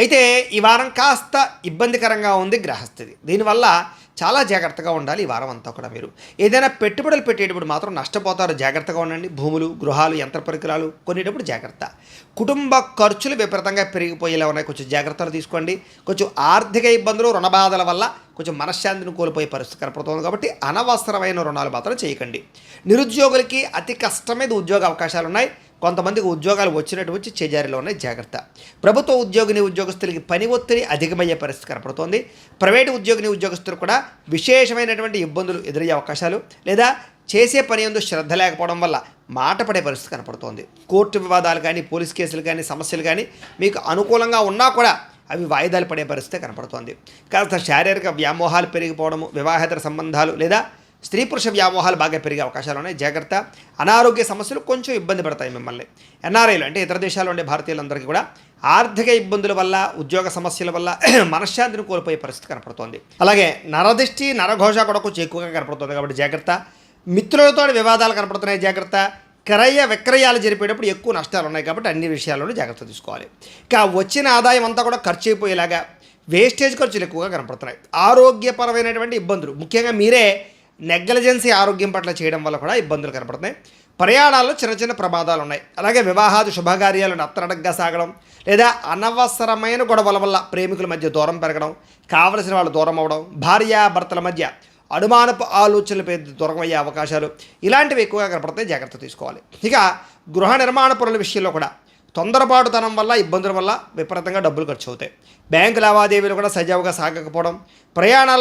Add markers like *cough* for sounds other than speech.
అయితే ఈ వారం కాస్త ఇబ్బందికరంగా ఉంది గ్రహస్థితి. దీనివల్ల చాలా జాగ్రత్తగా ఉండాలి ఈ వారం అంతా కూడా మీరు. ఏదైనా పెట్టుబడులు పెట్టేటప్పుడు మాత్రం నష్టపోతారు. జాగ్రత్తగా ఉండండి. భూములు గృహాలు యంత్ర పరికరాలు కొనేటప్పుడు జాగ్రత్త. కుటుంబ ఖర్చులు విపరీతంగా పెరిగిపోయేలా ఉన్నాయి. కొంచెం జాగ్రత్తలు తీసుకోండి. కొంచెం ఆర్థిక ఇబ్బందులు రుణ బాధల వల్ల కొంచెం మనశ్శాంతిని కోల్పోయే పరిస్థితి కనపడుతుంది కాబట్టి అనవసరమైన రుణాలు మాత్రం చేయకండి. నిరుద్యోగులకి అతి కష్టమైన ఉద్యోగ అవకాశాలు ఉన్నాయి కొంతమందికి ఉద్యోగాలు వచ్చినట్టు వచ్చి చేజారిలో ఉన్నాయి. జాగ్రత్త. ప్రభుత్వ ఉద్యోగిని ఉద్యోగస్తులకి పని ఒత్తిడి అధికమయ్యే పరిస్థితి కనపడుతోంది. ప్రైవేటు ఉద్యోగిని ఉద్యోగస్తులు కూడా విశేషమైనటువంటి ఇబ్బందులు ఎదురయ్యే అవకాశాలు లేదా చేసే పని ఎందు శ్రద్ధ లేకపోవడం వల్ల మాట పడే పరిస్థితి కనపడుతోంది. కోర్టు వివాదాలు కానీ పోలీస్ కేసులు కానీ సమస్యలు కానీ మీకు అనుకూలంగా ఉన్నా కూడా అవి వాయిదాలు పడే పరిస్థితి కనపడుతోంది. కాస్త శారీరక వ్యామోహాలు పెరిగిపోవడము వివాహేతర సంబంధాలు లేదా స్త్రీ పురుష వ్యామోహాలు బాగా పెరిగే అవకాశాలు ఉన్నాయి. జాగ్రత్త. అనారోగ్య సమస్యలు కొంచెం ఇబ్బంది పడతాయి మిమ్మల్ని. ఎన్ఆర్ఐలు అంటే ఇతర దేశాల్లో ఉండే భారతీయులందరికీ కూడా ఆర్థిక ఇబ్బందుల వల్ల ఉద్యోగ సమస్యల వల్ల *clears throat* మనశ్శాంతిని కోల్పోయే పరిస్థితి కనపడుతోంది. అలాగే నరదిష్టి నరఘోష కూడా కొంచెం ఎక్కువగా కనపడుతుంది కాబట్టి జాగ్రత్త. మిత్రులతో వివాదాలు కనపడుతున్నాయి జాగ్రత్త. క్రయ విక్రయాలు జరిపేటప్పుడు ఎక్కువ నష్టాలు ఉన్నాయి కాబట్టి అన్ని విషయాల్లోనూ జాగ్రత్త తీసుకోవాలి. ఇక వచ్చిన ఆదాయం అంతా కూడా ఖర్చు అయిపోయేలాగా వేస్టేజ్ ఖర్చులు ఎక్కువగా కనపడుతున్నాయి. ఆరోగ్యపరమైనటువంటి ఇబ్బందులు. ముఖ్యంగా మీరే నెగ్లజెన్సీ ఆరోగ్యం పట్ల చేయడం వల్ల కూడా ఇబ్బందులు కనపడుతున్నాయి. ప్రయాణాల్లో చిన్న చిన్న ప్రమాదాలు ఉన్నాయి. అలాగే వివాహాది శుభకార్యాలు నత్తనడగ్గా సాగడం లేదా అనవసరమైన గొడవల వల్ల ప్రేమికుల మధ్య దూరం పెరగడం కావలసిన వాళ్ళు దూరం అవ్వడం భార్యాభర్తల మధ్య అనుమానపు ఆలోచనలపై దూరం అయ్యే అవకాశాలు ఇలాంటివి ఎక్కువగా కనపడతాయి జాగ్రత్త తీసుకోవాలి. ఇక గృహ నిర్మాణ పనుల విషయంలో కూడా తొందరపాటుతనం వల్ల ఇబ్బందుల వల్ల విపరీతంగా డబ్బులు ఖర్చు అవుతాయి. బ్యాంకు లావాదేవీలు కూడా సజావుగా సాగకపోవడం ప్రయాణాల్లో